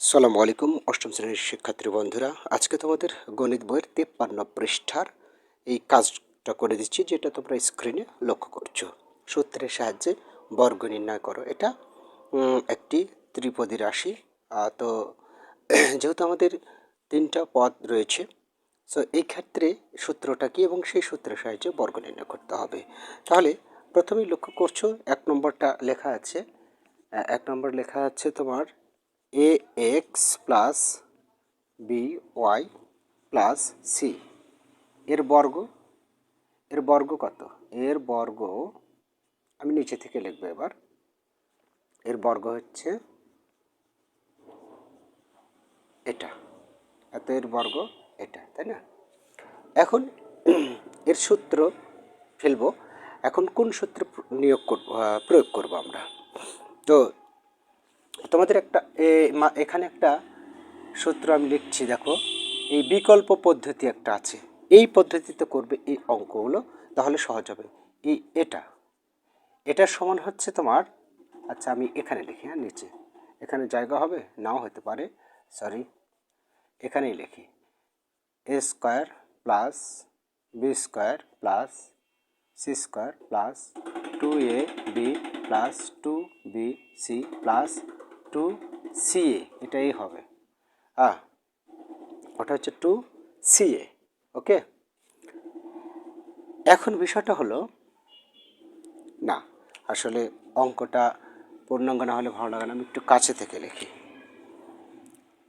সালামু আলাইকুম, অষ্টম শ্রেণির শিক্ষার্থী বন্ধুরা। আজকে তোমাদের গণিত বইয়ের তেপ্পান্ন পৃষ্ঠার এই কাজটা করে দিচ্ছি, যেটা তোমরা স্ক্রিনে লক্ষ্য করছ। সূত্রের সাহায্যে বর্গ নির্ণয় করো। এটা একটি ত্রিপদী রাশি। তো যেহেতু আমাদের তিনটা পদ রয়েছে সো এই ক্ষেত্রে সূত্রটা কী এবং সেই সূত্রের সাহায্যে বর্গ নির্ণয় করতে হবে। তাহলে প্রথমেই লক্ষ্য করছ, এক নম্বরটা লেখা আছে। এক নম্বর লেখা আছে তোমার A X plus B Y plus C এর বর্গ এর বর্গ কত? এর বর্গ, আমি নিচে থেকে লিখব এবার। এর বর্গ হচ্ছে এটা। এত এর বর্গ এটা, তাই না? এখন এর সূত্র ফেলব। এখন কোন সূত্র নিয়োগ করব প্রয়োগ করব আমরা? তো তোমাদের একটা এখানে একটা সূত্র আমি লিখছি, দেখো। এই বিকল্প পদ্ধতি একটা আছে। এই পদ্ধতিতে করবে এই অঙ্কগুলো, তাহলে সহজ হবে। এই এটা এটার সমান হচ্ছে তোমার আচ্ছা আমি এখানে লিখি হ্যাঁ নিচে। এখানে জায়গা হবে, নাও হতে পারে সরি এখানেই লিখি। A square plus B square plus C square plus two A B plus two B C plus two C A, এটাই হবে। হ্যাঁ ওটা হচ্ছে টু সি এ, ওকে? এখন বিষয়টা হলো, না, আসলে অঙ্কটা পূর্ণাঙ্গ না হলে ভালো লাগে না, আমি একটু কাছে থেকে লিখি।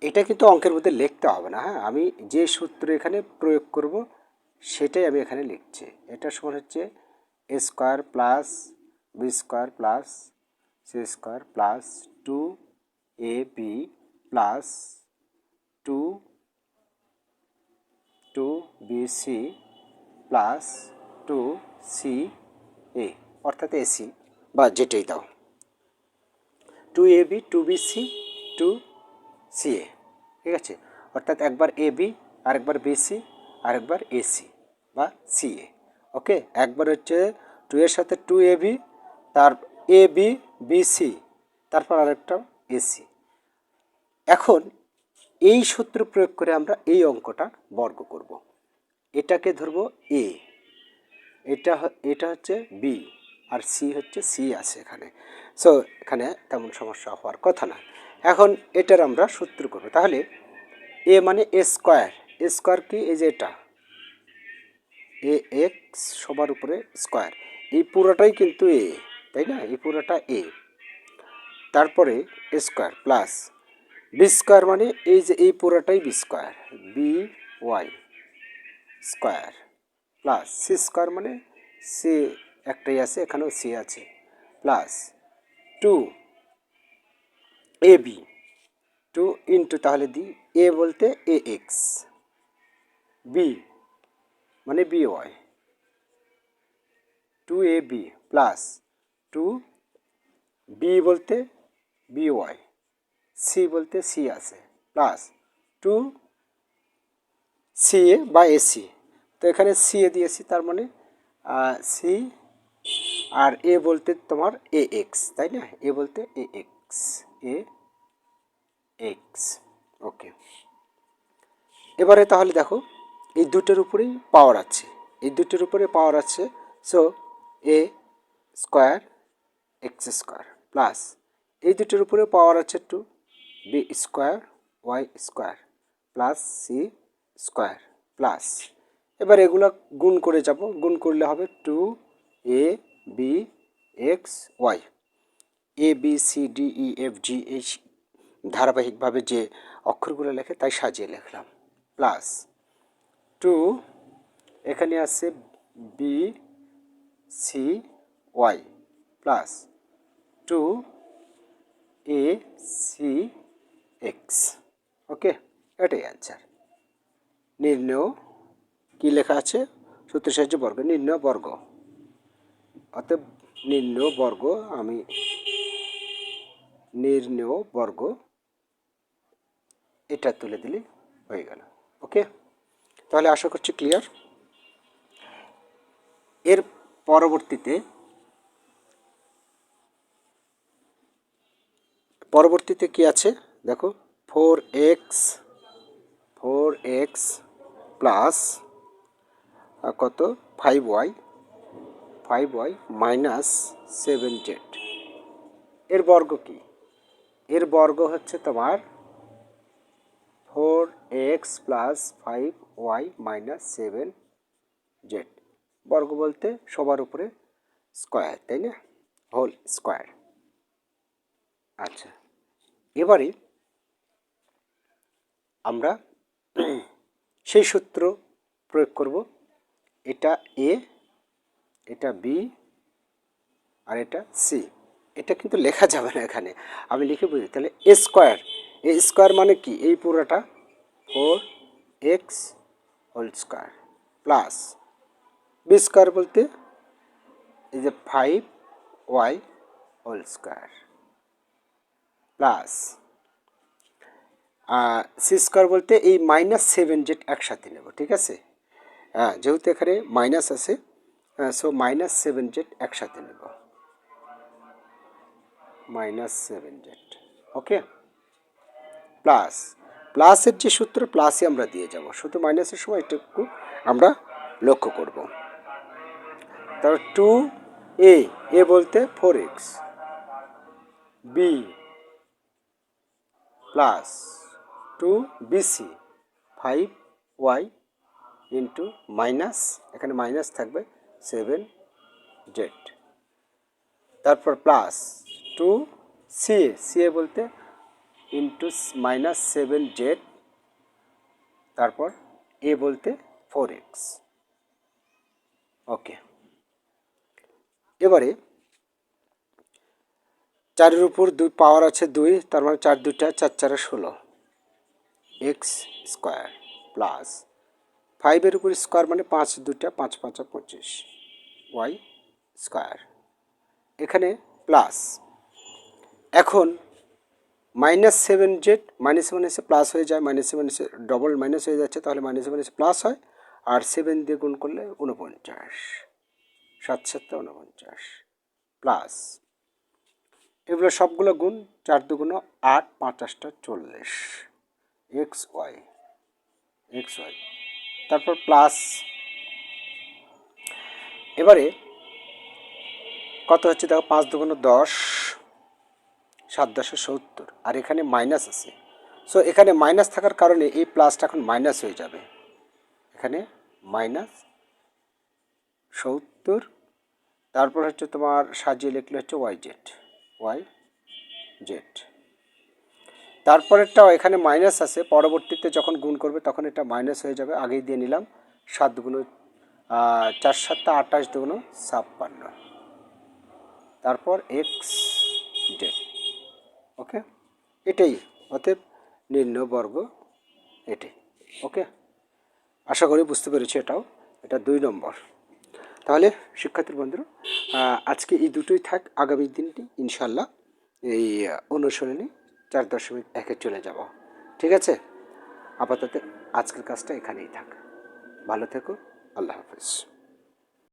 এটা কিন্তু অঙ্কের মধ্যে লিখতে হবে না হ্যাঁ? আমি যে সূত্র এখানে প্রয়োগ করব, সেটাই আমি এখানে লিখছি। এটা সমান হচ্ছে A square plus B square plus C square plus two A B plus two two B C plus two C A অর্থাৎ এসি বা যেটাই দাও। Two A B two B C two C A ঠিক আছে? অর্থাৎ একবার A B আরেকবার B C আরেকবার এ সি বা সি এ ওকে? একবার হচ্ছে টু এর সাথে টু এ বি তার এ বি বি সি তারপর আরেকটা এ সি এখন এই সূত্র প্রয়োগ করে আমরা এই অঙ্কটা বর্গ করব। এটাকে ধরবো এ এটা এটা হচ্ছে বি আর সি হচ্ছে সি আছে এখানে। সো এখানে তেমন সমস্যা হওয়ার কথা না। এখন এটার আমরা সূত্র করব। তাহলে এ মানে এ স্কোয়ার এ স্কোয়ার কি? এই যে এটা। এ এক্স সবার উপরে স্কোয়ার এই পুরোটাই কিন্তু এ তাই না? এই পুরোটা এ তারপরে স্কোয়ার প্লাস বি স্কোয়ার মানে এই যে এই পুরোটাই B square B Y square plus C square মানে সি একটাই আছে, এখানেও সি আছে plus two A B two into তাহলে দিই এ বলতে এ এক্স বি মানে B Y two A B plus two B বলতে বি ওয়াই সি বলতে সি আছে প্লাস টু সি এ বা এসি তো এখানে সি এ দিয়েছি, তার মানে সি আর এ বলতে তোমার এ এক্স তাই না? এ বলতে এ এক্স এ এক্স ওকে এবারে তাহলে দেখো, এই দুটোর উপরেই পাওয়ার আছে, এই দুটোর উপরে পাওয়ার আছে so A square X square plus এই দুটোর উপরে পাওয়ার আছে two B square Y square plus C square plus এবার এগুলো গুণ করে যাব, গুণ করলে হবে two A B X Y A B C D E F G এই স- ধারাবাহিকভাবে যে অক্ষরগুলো লেখে তাই সাজিয়ে লিখলাম প্লাস টু এখানে আছে B C Y plus two A C X okay এটাই অ্যান্সার নির্ণয় কী লেখা আছে? সূত্রের সাহায্যে বর্গ, নির্ণয় বর্গ। অতএব নির্ণয় বর্গ আমি নির্ণয় বর্গ এটা তুলে দিলে হয়ে গেল। ওকে তাহলে আশা করছি ক্লিয়ার এর পরবর্তীতে পরবর্তীতে কি আছে? দেখো four X four X plus কত? Five Y five Y minus seven Z এর বর্গ কি? এর বর্গ হচ্ছে তোমার four X plus five Y minus seven Z বর্গ বলতে সবার উপরে স্কোয়ার তাই না? হোল স্কোয়ার আচ্ছা এবারে আমরা সেই সূত্র প্রয়োগ করব। এটা এ এটা বি আর এটা সি এটা কিন্তু লেখা যাবে না এখানে। আমি লিখে বুঝি। তাহলে এ স্কোয়ার এ স্কোয়ার মানে কি? এই পুরোটা four X whole square plus B square বলতে এই যে five Y whole square plus C square বলতে এই মাইনাস সেভেন জেড একসাথে নেব, ঠিক আছে? হ্যাঁ যেহেতু এখানে মাইনাস আছে সো মাইনাস সেভেন জেড একসাথে নেব। Minus seven Z okay plus প্লাসের যে সূত্র প্লাসই আমরা দিয়ে যাব। শুধু মাইনাসের সময় একটু আমরা লক্ষ্য করব। তারপর টু এ এ বলতে four X B plus two BC, five Y into minus, এখানে মাইনাস থাকবে সেভেন জেড। তারপর plus two C C A বলতে ইন্টু মাইনাস সেভেন জেড, তারপর এ বলতে ফোর এক্স। ওকে। এবারে চারের উপর দুই, পাওয়ার আছে দুই, তার মানে চার দুইটা, চার চারে ষোলো। এক্স স্কোয়ার প্লাস ফাইভের উপর স্কোয়ার মানে পাঁচ দুটা পাঁচ, পাঁচা পঁচিশ। ওয়াই স্কোয়ার এখানে প্লাস এখন minus seven Z minus seven এসে প্লাস হয়ে যায় মাইনাস সেভেন এসে ডবল মাইনাস হয়ে যাচ্ছে, তাহলে মাইনাস সেভেন এসে প্লাস হয়, আর সেভেন দিয়ে গুণ করলে উনপঞ্চাশ সাত সাতটা উনপঞ্চাশ প্লাস এগুলো সবগুলো গুণ, চার দুগুণ আট পাঁচাশটা চল্লিশ। এক্স ওয়াই এক্স ওয়াই তারপর প্লাস এবারে কত হচ্ছে দেখো, পাঁচ দুগুণ দশ, সাত দশে সত্তর, আর এখানে মাইনাস আছে। সো এখানে মাইনাস থাকার কারণে এই প্লাসটা এখন মাইনাস হয়ে যাবে। এখানে মাইনাস সত্তর, তারপর হচ্ছে তোমার সাজিয়ে লিখলে হচ্ছে ওয়াই জেড ওয়াই জেড তারপরেরটাও এখানে মাইনাস আছে, পরবর্তীতে যখন গুণ করবে তখন এটা মাইনাস হয়ে যাবে। আগেই দিয়ে নিলাম, সাত দুগুণ চার সাতটা আঠাশ দুগুণ ছাপ্পান্ন। তারপর এক্স জেড ওকে এটাই, অতএব নির্ণয় বর্গ এটাই ওকে আশা করি বুঝতে পেরেছি এটাও, এটা দুই নম্বর। তাহলে শিক্ষার্থীর বন্ধুরা আজকে এই দুটোই থাক, আগামী দিনটি ইনশাল্লাহ এই অনুসরণে চার দশমিক একে চলে যাব। ঠিক আছে? আপাতত আজকের কাজটা এখানেই থাক। ভালো থেকো। আল্লাহ হাফিজ।